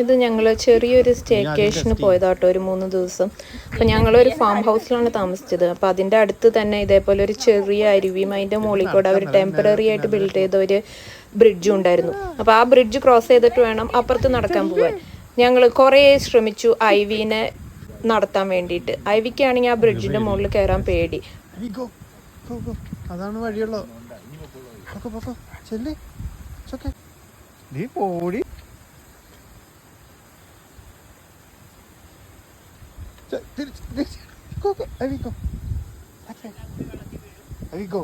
ഇത് ഞങ്ങൾ ചെറിയൊരു സ്റ്റേക്കേഷന് പോയതാട്ടോ ഒരു മൂന്ന് ദിവസം. അപ്പം ഞങ്ങളൊരു ഫാം ഹൗസിലാണ് താമസിച്ചത്. അപ്പം അതിന്റെ അടുത്ത് തന്നെ ഇതേപോലെ ഒരു ചെറിയ അരുവിയും അതിന്റെ മുകളിൽ കൂടെ അവർ ടെമ്പററി ആയിട്ട് ബിൽഡ് ചെയ്ത ഒരു ബ്രിഡ്ജും ഉണ്ടായിരുന്നു. അപ്പോൾ ആ ബ്രിഡ്ജ് ക്രോസ് ചെയ്തിട്ട് വേണം അപ്പുറത്ത് നടക്കാൻ പോകാൻ ഞങ്ങൾ കുറേ ശ്രമിച്ചു ഐവിനെ നടത്താൻ വേണ്ടിയിട്ട്. ഐവിക്കാണെങ്കിൽ ആ ബ്രിഡ്ജിന്റെ മുകളിൽ കയറാൻ പേടി. അതാണ് വഴിയുള്ളത്. നീ പോടി. തിരിച്ച് തിരിച്ച്. അരി ഗോ.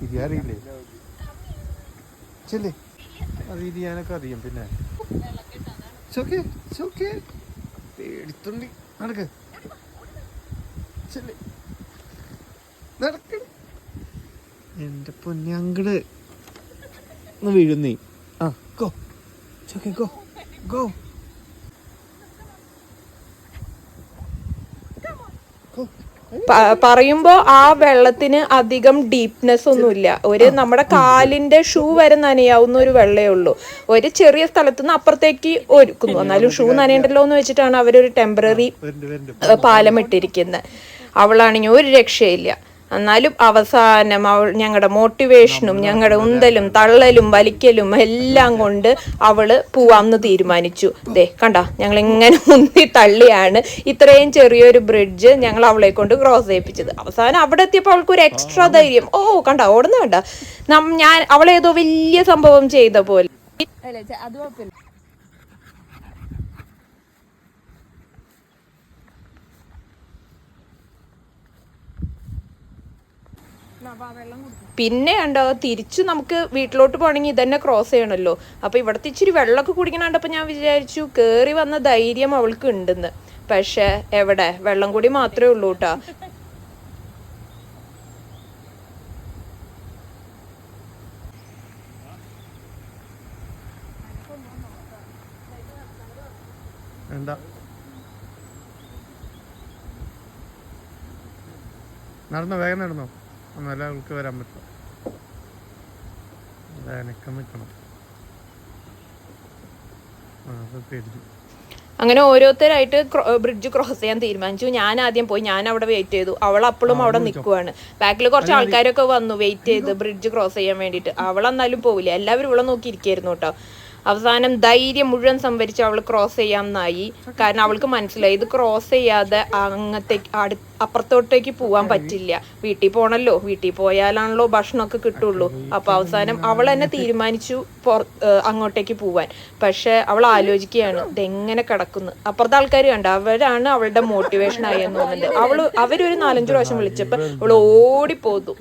തിരിയാറിയില്ലേ ചെല്ലേ. അത് തിരിയാനൊക്കെ അറിയാം പിന്നെ. പേടിത്തുണ്ടി. നടക്ക്. ചെല്ലേ. നടക്ക്. എന്റെ പൊന്നങ്ങൾ ഒന്ന് വീഴുന്നേ. ആ ഗോ ചോക്കെ ഗോ ഗോ ഗോ പ- പറയുമ്പോ ആ വെള്ളത്തിന് അധികം ഡീപ്നെസ് ഒന്നുമില്ല. ഒരു നമ്മുടെ കാലിന്റെ ഷൂ വരെ നനയാവുന്ന ഒരു വെള്ളേ ഉള്ളൂ. ഒരു ചെറിയ സ്ഥലത്തു നിന്ന് അപ്പുറത്തേക്ക് ഒരുക്കുന്നു. എന്നാലും ഷൂ നനയണ്ടല്ലോ എന്ന് വെച്ചിട്ടാണ് അവരൊരു ടെമ്പററി പാലം ഇട്ടിരിക്കുന്നത് അവളാണെങ്കിൽ ഒരു രക്ഷയില്ല. എന്നാലും അവസാനം അവൾ ഞങ്ങളുടെ മോട്ടിവേഷനും ഞങ്ങളുടെ ഉന്തലും തള്ളലും വലിക്കലും എല്ലാം കൊണ്ട് അവൾ പോവാമെന്ന് തീരുമാനിച്ചു. ദേ കണ്ട ഞങ്ങൾ എങ്ങനെ ഉന്തി തള്ളിയാണ് ഇത്രയും ചെറിയൊരു ബ്രിഡ്ജ് ഞങ്ങൾ അവളെ കൊണ്ട് ക്രോസ് ചെയ്യിപ്പിച്ചത്. അവസാനം അവിടെ എത്തിയപ്പോൾ അവൾക്ക് ഒരു എക്സ്ട്രാ ധൈര്യം. ഓ കണ്ട ഓടുന്ന കണ്ട. ഞാൻ അവളേതോ വലിയ സംഭവം ചെയ്ത പോലെ. അത് കുഴപ്പമില്ല. പിന്നെ ഉണ്ടോ തിരിച്ചു നമുക്ക് വീട്ടിലോട്ട് പോകണമെങ്കിൽ ഇതന്നെ ക്രോസ് ചെയ്യണമല്ലോ അപ്പൊ ഇവിടത്തെ ഇച്ചിരി വെള്ളമൊക്കെ കുടിക്കണ അപ്പൊ ഞാൻ വിചാരിച്ചു കേറി വന്ന ധൈര്യം അവൾക്ക് ഉണ്ടെന്ന്. പക്ഷെ എവിടെ? വെള്ളം കൂടി മാത്രമേ ഉള്ളൂ കേട്ടാ. വേണ്ട. നടന്നോ വേഗം നടന്നോ. എന്നാലേ അവൾക്ക് വരാൻ പറ്റും. അനക്കം നിൽക്കണം ആ അത് പേടിച്ചു. അങ്ങനെ ഓരോരുത്തരായിട്ട് ബ്രിഡ്ജ് ക്രോസ് ചെയ്യാൻ തീരുമാനിച്ചു. ഞാൻ ആദ്യം പോയി. ഞാൻ അവിടെ വെയിറ്റ് ചെയ്തു. അവൾ അപ്പോഴും അവിടെ നിൽക്കുവാണ് ബാക്കിൽ കുറച്ച് ആൾക്കാരൊക്കെ വന്നു. വെയിറ്റ് ചെയ്ത് ബ്രിഡ്ജ് ക്രോസ് ചെയ്യാൻ വേണ്ടിയിട്ട്. അവൾ എന്നാലും പോവില്ല. എല്ലാവരും ഇവിടെ നോക്കി ഇരിക്കായിരുന്നു കേട്ടോ. അവസാനം ധൈര്യം മുഴുവൻ സംഭരിച്ച് അവൾ ക്രോസ് ചെയ്യാമെന്നായി. കാരണം അവൾക്ക് മനസ്സിലായി ഇത് ക്രോസ് ചെയ്യാതെ അങ്ങത്തേക്ക് അടു അപ്പുറത്തോട്ടേക്ക് പോവാൻ പറ്റില്ല. വീട്ടിൽ പോണല്ലോ വീട്ടിൽ പോയാലാണല്ലോ ഭക്ഷണമൊക്കെ കിട്ടുള്ളൂ. അപ്പൊ അവസാനം അവൾ തന്നെ തീരുമാനിച്ചു അങ്ങോട്ടേക്ക് പോവാൻ. പക്ഷെ അവൾ ആലോചിക്കുകയാണ് ഇതെങ്ങനെ കിടക്കുന്നു? അപ്പുറത്തെ ആൾക്കാർ കണ്ട അവരാണ് അവളുടെ മോട്ടിവേഷൻ ആയെന്ന് തോന്നുന്നത്. അവൾ അവരൊരു നാലഞ്ചു പ്രാവശ്യം വിളിച്ചപ്പോ അവൾ ഓടിപ്പോന്നു.